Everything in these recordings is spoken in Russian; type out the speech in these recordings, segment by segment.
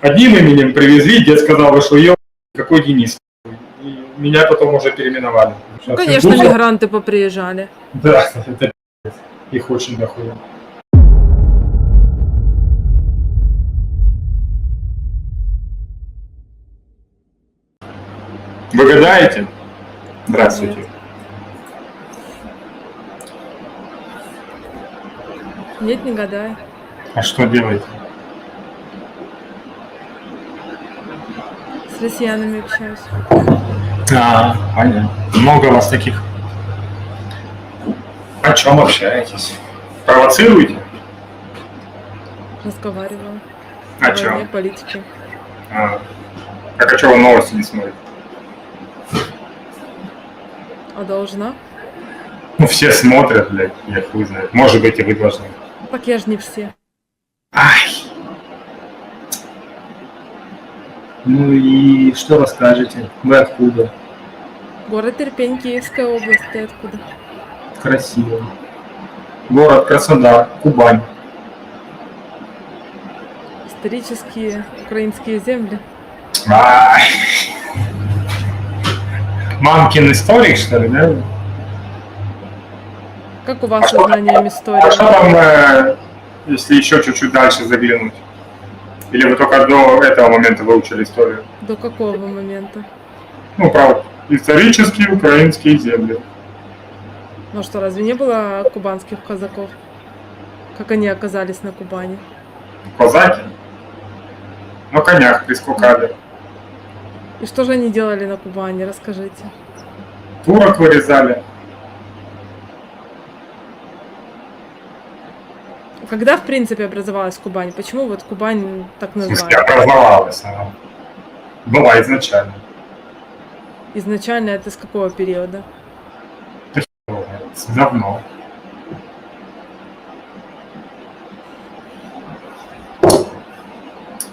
одним именем привезли, дед сказал, вы что, какой Денис? И меня потом уже переименовали. Ну, конечно, Гугл- мигранты поприезжали. Да, это их очень дохуя. Вы гадаете? Здравствуйте. Нет. Не гадай. А что делаете? С россиянами общаюсь. А, понятно. Много у вас таких. О чем общаетесь? Провоцируете? Разговариваю. О О чем? политике. А, так а что вы новости не смотрите? А должна? Ну, все смотрят, блядь, я хуй знает. Может быть, и вы должны. Так я же не все. Ай! Ну и что расскажете? Вы откуда? Город Ирпень, Киевская область. Ты откуда? Красиво. Город Краснодар, Кубань. Исторические украинские земли. Ай! Мамкин историк, что ли, да? Как у вас А со знанием А истории? что там, э, если еще чуть-чуть дальше заглянуть? Или вы только до этого момента выучили историю? До какого момента? Ну, про исторические украинские земли. Ну что, разве не было кубанских казаков? Как они оказались на Кубани? Казаки. На конях прискакали. И что же они делали на Кубани? Расскажите. Турок вырезали. Когда, в принципе, образовалась Кубань? Почему вот Кубань так В смысле, называют? образовалась она. Была изначально. Изначально это с какого периода? Давно.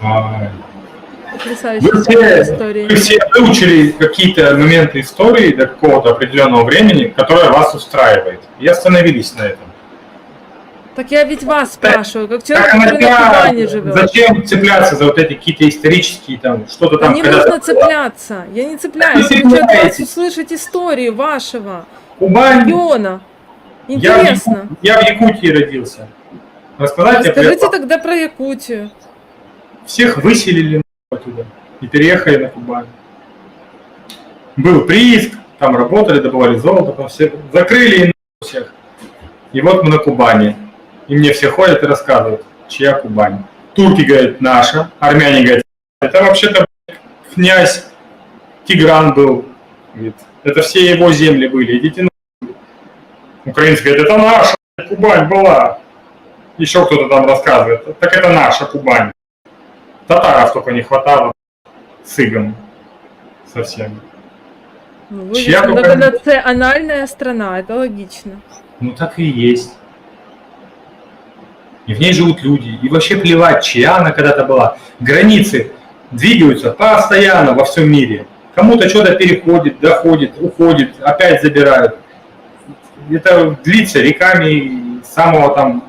Ай. Потрясающая Вы все, история. вы все выучили какие-то моменты истории до какого-то определенного времени, которое вас устраивает, и остановились на этом. Так я ведь вас спрашиваю, как человек, Так, который на? Кубани живет. Зачем цепляться за вот эти какие-то исторические там, что-то там не нужно цепляться. Я не цепляюсь. Я хочу от вас услышать историю вашего Кубань, региона. я в, Интересно. Я в Якутии родился. Рассказать Расскажите тогда про Якутию. Всех выселили оттуда и переехали на Кубань. Был прииск, там работали, добывали золото, там все закрыли и всех. И вот мы на Кубани. И мне все ходят и рассказывают, чья Кубань. Турки говорят, наша, армяне говорят, это вообще-то князь Тигран был. Говорит, это все его земли были, идите на Украинцы говорят, это наша Кубань была. Еще кто-то там рассказывает, так это наша Кубань. Татаров только не хватало игом совсем. Ну, Чья Кубань? многонациональная страна, это логично. Ну так и есть. И в ней живут люди. И вообще плевать, чья она когда-то была. Границы двигаются постоянно во всем мире. Кому-то что-то переходит, доходит, уходит, опять забирают. Это длится веками с самого там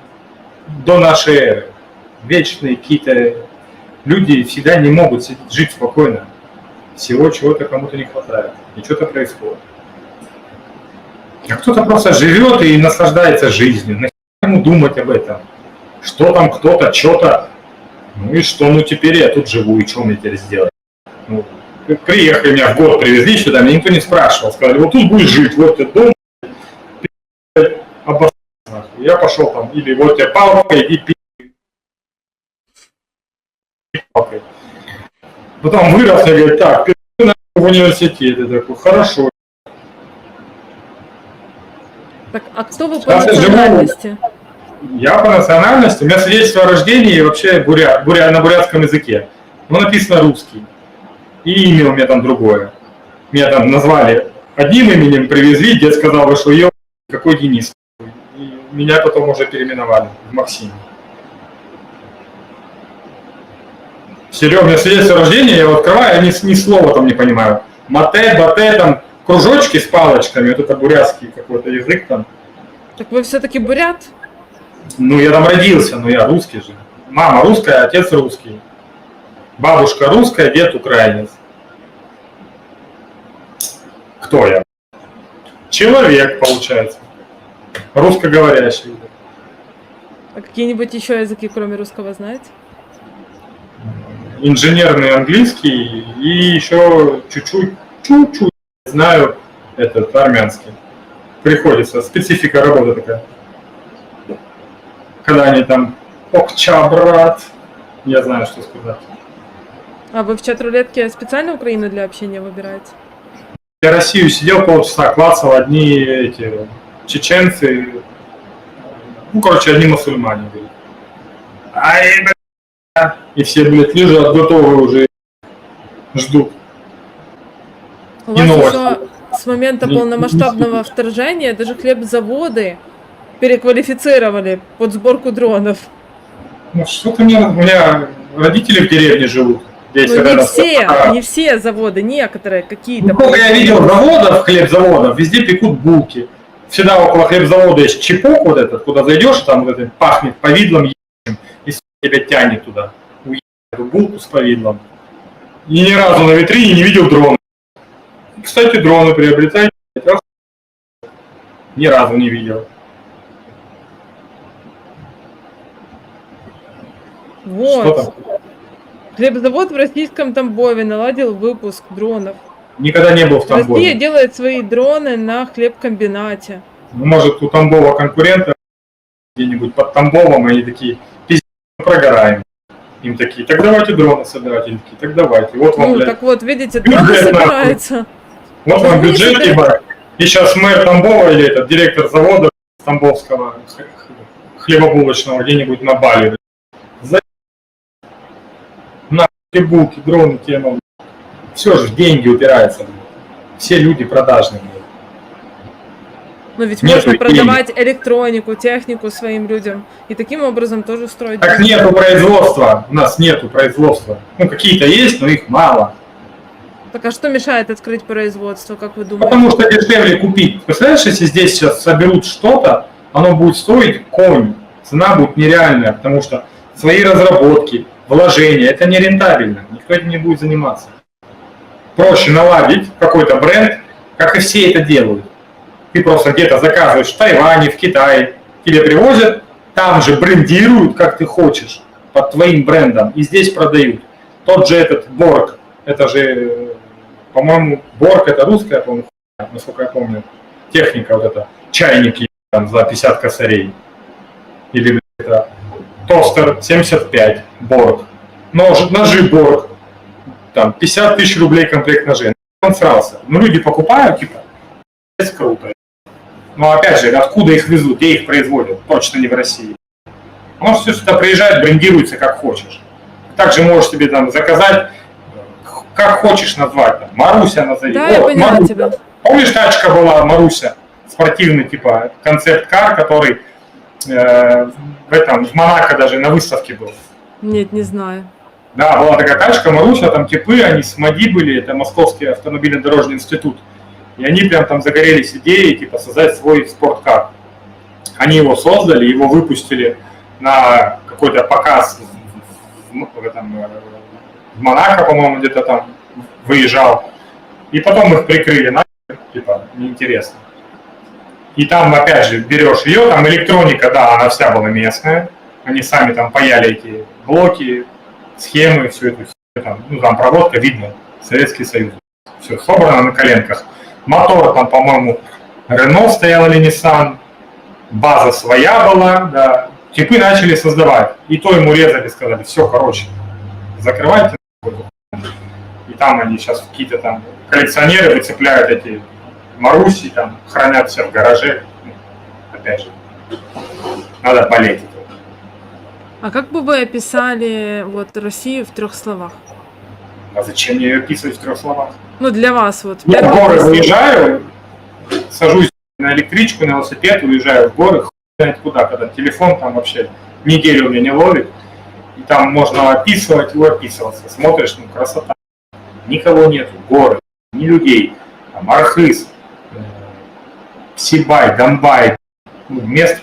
до нашей эры. Вечные какие-то люди всегда не могут жить спокойно. Всего чего-то кому-то не хватает. И что-то происходит. А кто-то просто живет и наслаждается жизнью. Нахер ему думать об этом? Что там кто-то, что-то. Ну и что, ну теперь я тут живу, и что мне теперь сделать? Ну, приехали, меня в город привезли сюда, меня никто не спрашивал. Сказали, вот тут будешь жить, вот ты дом. Я пошел там, или вот тебе палка, иди пи***. палкой. Потом вырос, я говорю, так, нахуй в университет. Я такой, хорошо. Так, а кто вы по я живу. Я по национальности, у меня свидетельство о рождении вообще буря, буря, на бурятском языке. Ну, написано русский. И имя у меня там другое. Меня там назвали одним именем, привезли, дед сказал, вы что, ё, какой Денис? И меня потом уже переименовали в Максим. Серега, у меня свидетельство о рождении, я его открываю, я ни, ни слова там не понимаю. Мате, бате, там кружочки с палочками, вот это бурятский какой-то язык там. Так вы все-таки бурят? Ну, я там родился, но я русский же. Мама русская, отец русский. Бабушка русская, дед украинец. Кто я? Человек, получается. Русскоговорящий. А какие-нибудь еще языки, кроме русского, знаете? Инженерный английский и еще чуть-чуть, чуть-чуть знаю этот армянский. Приходится, специфика работы такая. Когда они там «Окча, брат», я знаю, что сказать. А вы в чат-рулетке специально Украину для общения выбираете? Я Россию сидел полчаса, клацал одни эти чеченцы, ну, короче, одни мусульмане были. Ай, бля. И все, блядь, лежат, готовы уже, ждут. У вас еще с момента полномасштабного вторжения даже хлебзаводы переквалифицировали под сборку дронов. Ну, что-то мне, у меня родители в деревне живут. Здесь Ну не все, А, не все заводы, некоторые какие-то. Ну, сколько я видел заводов, хлебзаводов, везде пекут булки. Всегда около хлебзавода есть чепок вот этот, куда зайдешь, там вот это пахнет повидлом и тебя тянет туда. Эту булку с повидлом. И ни разу на витрине не видел дрона. Кстати, дроны приобретать ни разу не видел. Вот. там? Хлебзавод в российском Тамбове наладил выпуск дронов. Никогда не был в Россия Тамбове. делает свои дроны на хлебкомбинате. Ну, Может, у Тамбова конкурента где-нибудь под Тамбовом, они такие, пиздец, прогораем. Им такие, так давайте дроны собирать. Они такие, так давайте. Вот вам, Ну, блядь, так вот, видите, дроны собираются. вот вам бюджет. И сейчас мэр Тамбова или этот директор завода Тамбовского хлебобулочного где-нибудь на Бали. блядь. За... На булки, дроны, тема. Все же в деньги упирается. блядь. Все люди продажные. Но ведь Нет можно денег. продавать электронику, технику своим людям. И таким образом тоже строить. Так бизнес. нету производства. У нас нету производства. Ну, какие-то есть, но их мало. Так а что мешает открыть производство, как вы думаете? Потому что дешевле купить. Представляешь, если здесь сейчас соберут что-то, оно будет стоить конь. Цена будет нереальная, потому что свои разработки, вложения, это не рентабельно. Никто этим не будет заниматься. Проще наладить какой-то бренд, как и все это делают. Ты просто где-то заказываешь в Тайване, в Китае, тебе привозят, там же брендируют, как ты хочешь, под твоим брендом, и здесь продают. Тот же этот Борг, это же, по-моему, Борг это русская, по-моему, насколько я помню, техника вот эта, чайники там за 50 косарей. Или тостер 75, Борг. Нож, ножи Борг, там 50 тысяч рублей комплект ножей. Он срался. Ну, люди покупают, типа, это круто. Но опять же, откуда их везут, где их производят? Точно не в России. Оно все сюда приезжает, брендируется как хочешь. Также можешь себе там заказать, как хочешь назвать. Там, Маруся назови. Да, я О, поняла Маруся. тебя. Помнишь, тачка была Маруся? Спортивный, типа, концепт-кар, который в этом, в Монако даже на выставке был. Нет, не знаю. Да, была такая тачка, Маруся, там типы, они с МАДИ были, это Московский автомобильно-дорожный институт. И они прям там загорелись идеей, типа, создать свой спорткар. Они его создали, его выпустили на какой-то показ в, в- в этом, э, в Монако, по-моему, где-то там выезжал. И потом их прикрыли, на типа, неинтересно. И там, опять же, берешь ее, там электроника, да, она вся была местная. Они сами там паяли эти блоки, схемы, это, всё там, ну, там проводка, видно, Советский Союз. Все собрано на коленках. Мотор там, по-моему, Renault стоял или Nissan, база своя была, да. Типы начали создавать. И то ему резали, сказали, все, короче, закрывайте. нахуй». И там они сейчас какие-то там коллекционеры выцепляют эти Маруси, там, хранят все в гараже. Ну, Опять же, надо болеть. А как бы вы описали вот Россию в трех словах? А зачем мне ее описывать в трех словах? Ну, для вас вот. Я в горы выезжаю, сажусь на электричку, на велосипед, уезжаю в горы, знает куда, когда телефон там вообще неделю у меня не ловит. И там можно описывать и описываться. Смотришь, ну красота. Никого нету, горы, ни людей. Там Архыз, Сибай, Донбай, ну, место.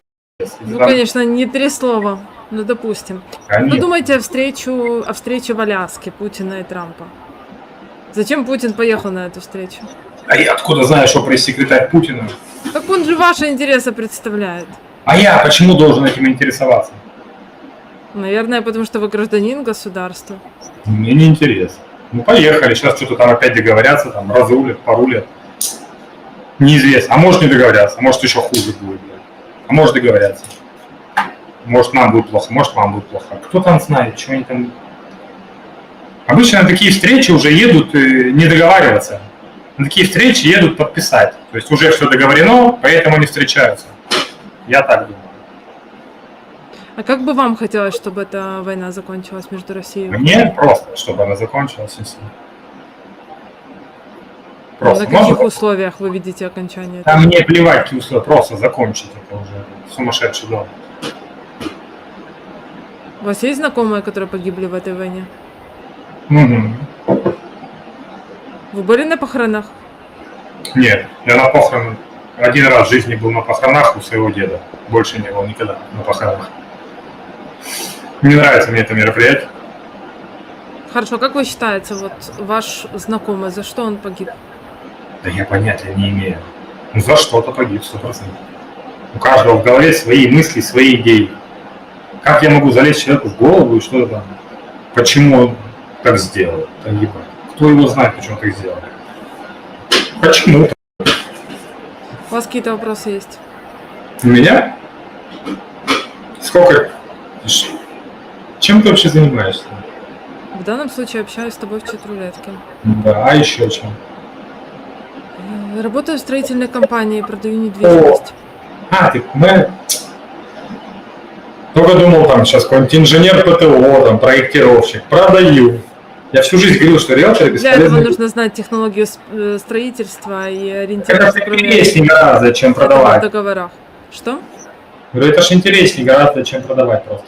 Ну, конечно, не три слова. Ну, допустим. Конечно. Вы думаете о встречу, о встрече в Аляске Путина и Трампа? Зачем Путин поехал на эту встречу? А я откуда знаю, что пресс-секретарь Путина? Так он же ваши интересы представляет. А я почему должен этим интересоваться? Наверное, потому что вы гражданин государства. Мне не интересно. Ну, поехали, сейчас что-то там опять договорятся, там, разрулят, порулят. Неизвестно. А может не договорятся, а может еще хуже будет. блядь. А может договорятся. Может нам будет плохо, может вам будет плохо. Кто там знает, что они там... Обычно на такие встречи уже едут э, не договариваться. На такие встречи едут подписать. То есть уже все договорено, поэтому они встречаются. Я так думаю. А как бы вам хотелось, чтобы эта война закончилась между Россией и Мне просто, чтобы она закончилась и все. На Просто. каких Можно условиях вы видите окончание? Да мне плевать, какие условия, просто закончить это уже сумасшедший дом. У вас есть знакомые, которые погибли в этой войне? Мгм. Вы были на похоронах? Нет, я на похорон один раз в жизни был на похоронах у своего деда. Больше не был никогда на похоронах. Не нравится мне это мероприятие. Хорошо, как вы считаете, вот ваш знакомый, за что он погиб? Да я понятия не имею. Ну за что-то погиб, сто процентов. У каждого в голове свои мысли, свои идеи. Как я могу залезть человеку в голову и что-то там? Почему он так сделал? Да ебать. Кто его знает, почему он так сделал? Почему? У вас какие-то вопросы есть? У меня? Сколько? Чем ты вообще занимаешься? В данном случае общаюсь с тобой в чат-рулетке. Да, а еще чем? Работаю в строительной компании, продаю недвижимость. А, ты, мы... Только думал, там сейчас какой-нибудь инженер ПТО, там, проектировщик. Продаю. Я всю жизнь говорил, что риэлторы Для этого бесполезны. нужно знать технологию э, строительства и Это ориентироваться кроме интереснее гораздо, чем этого в продавать. договорах. Что? Говорю, это же интереснее гораздо, чем продавать просто.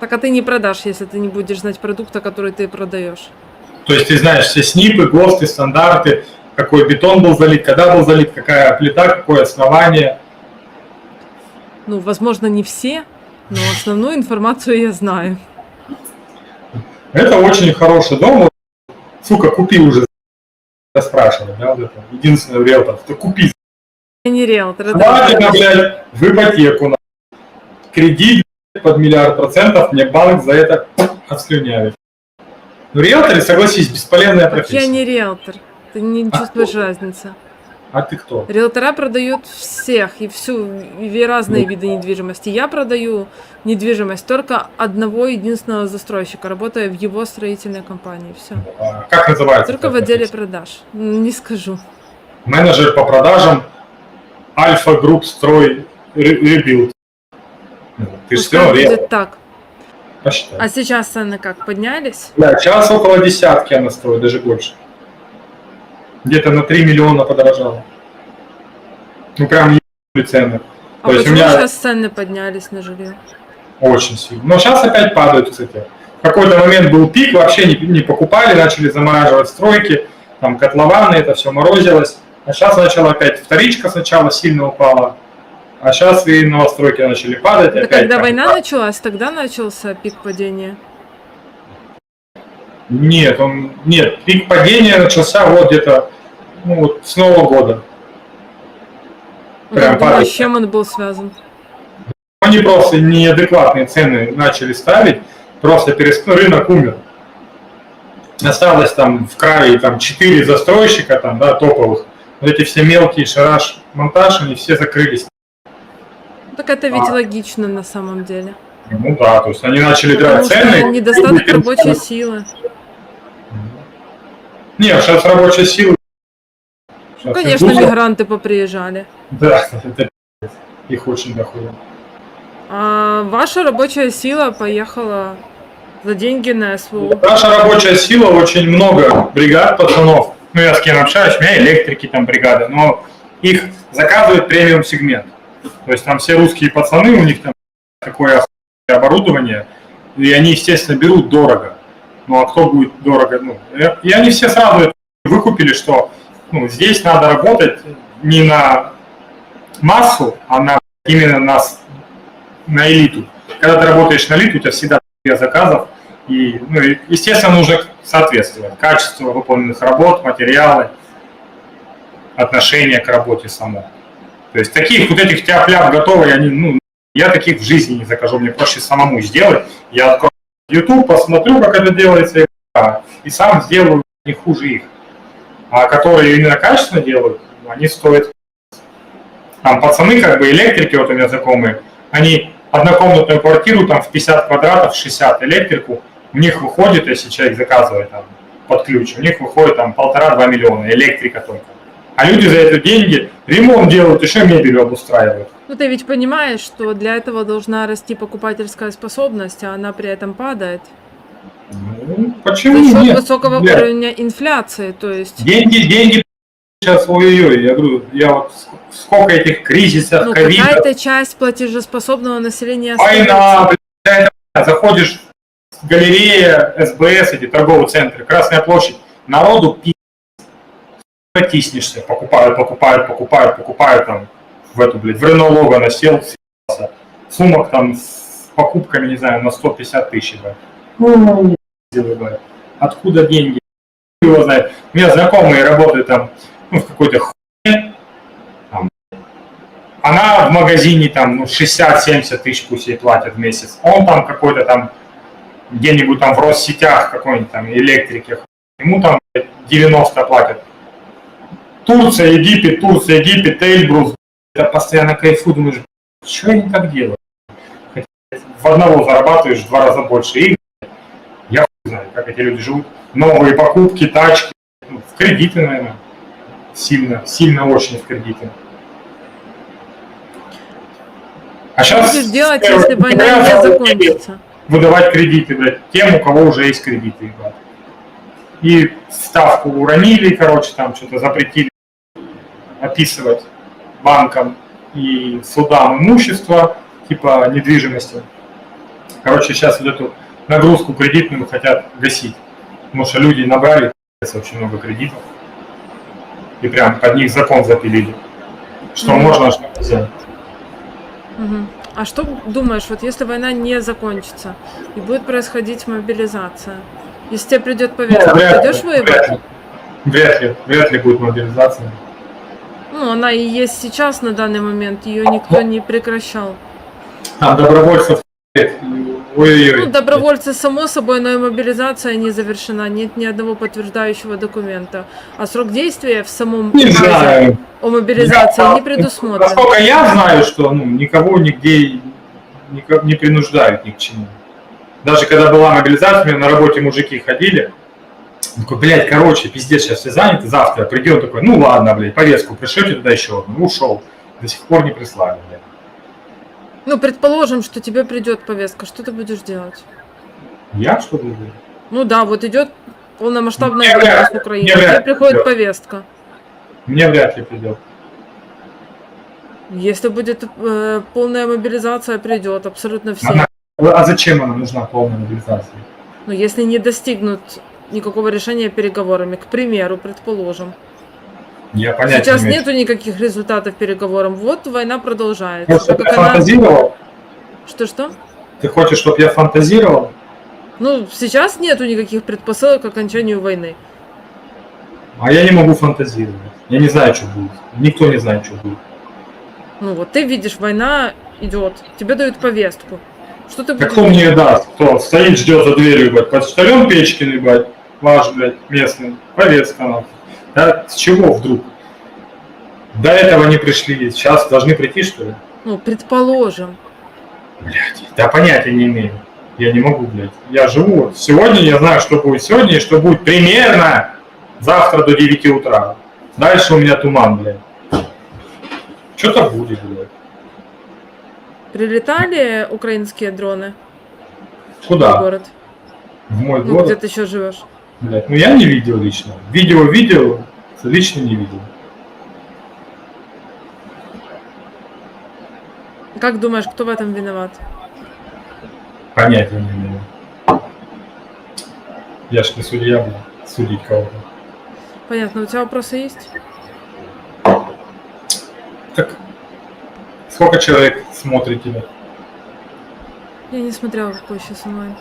Так а ты не продашь, если ты не будешь знать продукта, который ты продаешь. То есть ты знаешь все снипы, ГОСТы, стандарты, какой бетон был залит, когда был залит, какая плита, какое основание. Ну, возможно, не все, но основную информацию я знаю. Это очень хороший дом. Сука, купи уже. Спрашивали, да, вот это. Единственный риэлтор. Ты купи. Я не риэлтор. Хватит, на, блядь, в ипотеку. на. Кредит под миллиард процентов мне банк за это отслюнявит. Ну, риэлторы, согласись, бесполезная Так профессия. я не риэлтор. Ты не А чувствуешь кто? разницы. А ты кто? Риэлтора продают всех и всю, и разные Ну. виды недвижимости. Я продаю недвижимость только одного единственного застройщика, работая в его строительной компании. Все. А, Как называется? Только в отделе профессия? продаж. М, Не скажу. Менеджер по продажам Альфа Групп Строй Ре- Ребилд. Ну, Ты же все, будет так. посчитай. А сейчас цены как, поднялись? Да, сейчас около десятки она стоит, даже больше. Где-то на 3 миллиона подорожало. Ну прям цены. А То почему меня- сейчас цены поднялись на жилье? Очень сильно. Но сейчас опять падают, кстати. В какой-то момент был пик, вообще не, не покупали, начали замораживать стройки, там котлованы, это все морозилось. А сейчас начала опять вторичка сначала сильно упала, а сейчас и новостройки начали падать. Это опять когда война началась, тогда начался пик падения. Нет, он, нет, пик падения начался вот где-то ну, вот с Нового года. Прям думаю, с чем он был связан? Они просто неадекватные цены начали ставить, просто перес... ну, рынок умер. Осталось там в крае там 4 застройщика, там, да, топовых. Вот эти все мелкие шараш, монтаж, они все закрылись. Так это ведь А. логично на самом деле. Ну да, то есть они начали Потому драть цены. недостаток рабочей силы. Нет, сейчас рабочая сила. Ну, Щас конечно, индустрия- мигранты поприезжали. Да, это их очень дохуя. А ваша рабочая сила поехала за деньги на СВО. Наша рабочая сила, очень много бригад пацанов. Ну, я с кем общаюсь, у меня электрики там бригады, но их заказывает премиум сегмент. То есть там все русские пацаны, у них там такое оборудование, и они, естественно, берут дорого. Ну, а кто будет дорого? Ну, и они все сразу это выкупили, что ну, здесь надо работать не на массу, а на, именно на, на элиту. когда ты работаешь на лид, у тебя всегда дофига заказов, и, ну, естественно, нужно соответствовать качеству выполненных работ, материалы, отношение к работе само. То есть таких вот этих тяп-ляп готовые, они, ну, я таких в жизни не закажу, мне проще самому сделать. Я открою YouTube, посмотрю, как это делается, и, сам сделаю не хуже их. А которые именно качественно делают, они стоят. Там пацаны, как бы электрики, вот у меня знакомые, они однокомнатную квартиру там в 50 квадратов, 60 электрику, у них выходит, если человек заказывает там под ключ, у них выходит там полтора-два миллиона, электрика только. А люди за это деньги ремонт делают, еще мебель обустраивают. Ну ты ведь понимаешь, что для этого должна расти покупательская способность, а она при этом падает. Ну, За почему счет нет? высокого Блядь, уровня инфляции, то есть... Деньги, деньги сейчас, ой-ой-ой, я говорю, я вот ск- сколько этих кризисов, Ну, ковидов, какая-то часть платежеспособного населения война, блядь, заходишь в галерея, СБС, эти торговые центры, Красная площадь, народу пи***, потиснешься, покупают, покупают, покупают, покупают там в эту, блядь, в Рено Логана сел, съебался. сумок там с покупками, не знаю, на 150 тысяч, блядь. Ну, пиздец, блядь. Откуда деньги? Его знает. У меня знакомые работают там, ну, в какой-то хуйне, там, она в магазине там, ну, 60-70 тысяч пусть ей платят в месяц. Он там какой-то там, где-нибудь там в Россетях какой-нибудь там, электрике, ему там блядь, 90 платят. Турция, Египет, Турция, Египет, Эльбрус. Я постоянно кайфую, думаешь, что они так делают? Хотя в одного зарабатываешь в два раза больше их. Я хуй знаю, как эти люди живут. Новые покупки, тачки. Ну, в кредиты, наверное. Сильно, сильно очень в кредиты. А Что сейчас будешь делать, если война не закончится? выдавать кредиты, блядь, тем, у кого уже есть кредиты, ебать. И ставку уронили, короче, там что-то запретили описывать банкам и судам имущество, типа недвижимости. Короче, сейчас вот эту нагрузку кредитную хотят гасить. Потому что люди набрали очень много кредитов. И прям под них закон запилили. Что Мгм. можно, а что нельзя. Мгм. А что думаешь, вот если война не закончится и будет происходить мобилизация, если тебе придет повестка, вряд, пойдешь ли, воевать? Вряд ли, вряд ли будет мобилизация. Ну, она и есть сейчас на данный момент, ее никто не прекращал. Там добровольцев нет. Ой-ой-ой. Ну, добровольцы, само собой, но и мобилизация не завершена, нет ни одного подтверждающего документа. А срок действия в самом Не знаю. о мобилизации Я- не предусмотрен. Насколько я знаю, что ну, никого нигде нико- не принуждают ни к чему. Даже когда была мобилизация, у меня на работе мужики ходили. Он Такой, блядь, короче, пиздец, сейчас все заняты, завтра придем. Такой, ну ладно, блядь, повестку пришлете туда еще одну. Ушел. До сих пор не прислали, блядь. Ну, предположим, что тебе придет повестка, что ты будешь делать? Я что блядь? Ну да, вот идет полномасштабная война с Украиной, тебе приходит придет. повестка. Мне вряд ли придет. Если будет э, полная мобилизация, придет абсолютно все. Она- А зачем она нужна, полная мобилизация? Но если не достигнут никакого решения переговорами, к примеру, предположим. Я понятия Сейчас не имею. нету никаких результатов переговорам. Вот война продолжается. Как она... фантазировал? Что-что? Ты хочешь, чтобы я фантазировал? Ну, сейчас нету никаких предпосылок к окончанию войны. А я не могу фантазировать. Я не знаю, что будет. Никто не знает, что будет. Ну вот ты видишь, война идет, тебе дают повестку. Что ты будешь кто мне даст? Кто стоит, ждет за дверью, ебать? Почтальон Печкин, ебать? Ваш, блядь, местный. Повестка, нахуй. Да, с чего вдруг? До этого не пришли. Сейчас должны прийти, что ли? Ну, предположим. Блядь, да понятия не имею. Я не могу, блядь. Я живу. Сегодня я знаю, что будет сегодня и что будет примерно завтра до 9 утра. Дальше у меня туман, блядь. Что-то будет, блядь. Прилетали украинские дроны в Куда? город? В мой Ну, где город? ты еще живешь? Блядь, ну я не видел лично. Видео видел, лично не видел. Как думаешь, кто в этом виноват? Понятия не имею. Я ж не судья, блядь, судить кого-то. Понятно, у тебя вопросы есть? Так, сколько человек смотрит тебя? Я не смотрела, какой сейчас онлайн.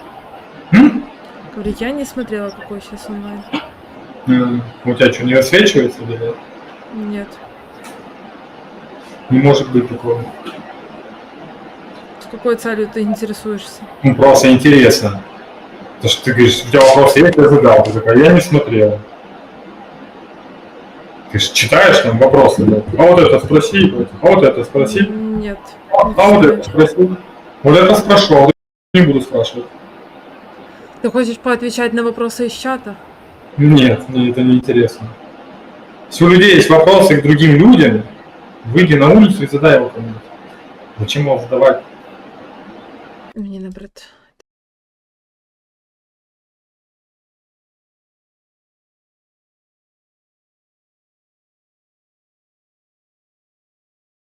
Говорю, я не смотрела, какой сейчас онлайн. М, У тебя что, не высвечивается или нет? Нет. Не может быть такого. С какой целью ты интересуешься? Ну, просто интересно. Потому что ты говоришь, у тебя вопрос есть, я задал. Ты такая, я не смотрела. Ты же читаешь там вопросы, да? а вот это спроси, а вот это спроси, Нет. а, а вот это спроси. Вот это спрошу, а вот это не буду спрашивать. Ты хочешь поотвечать на вопросы из чата? Нет, мне это не интересно. Если у людей есть вопросы к другим людям, выйди на улицу и задай его кому-нибудь. Зачем его задавать? Мені набрид.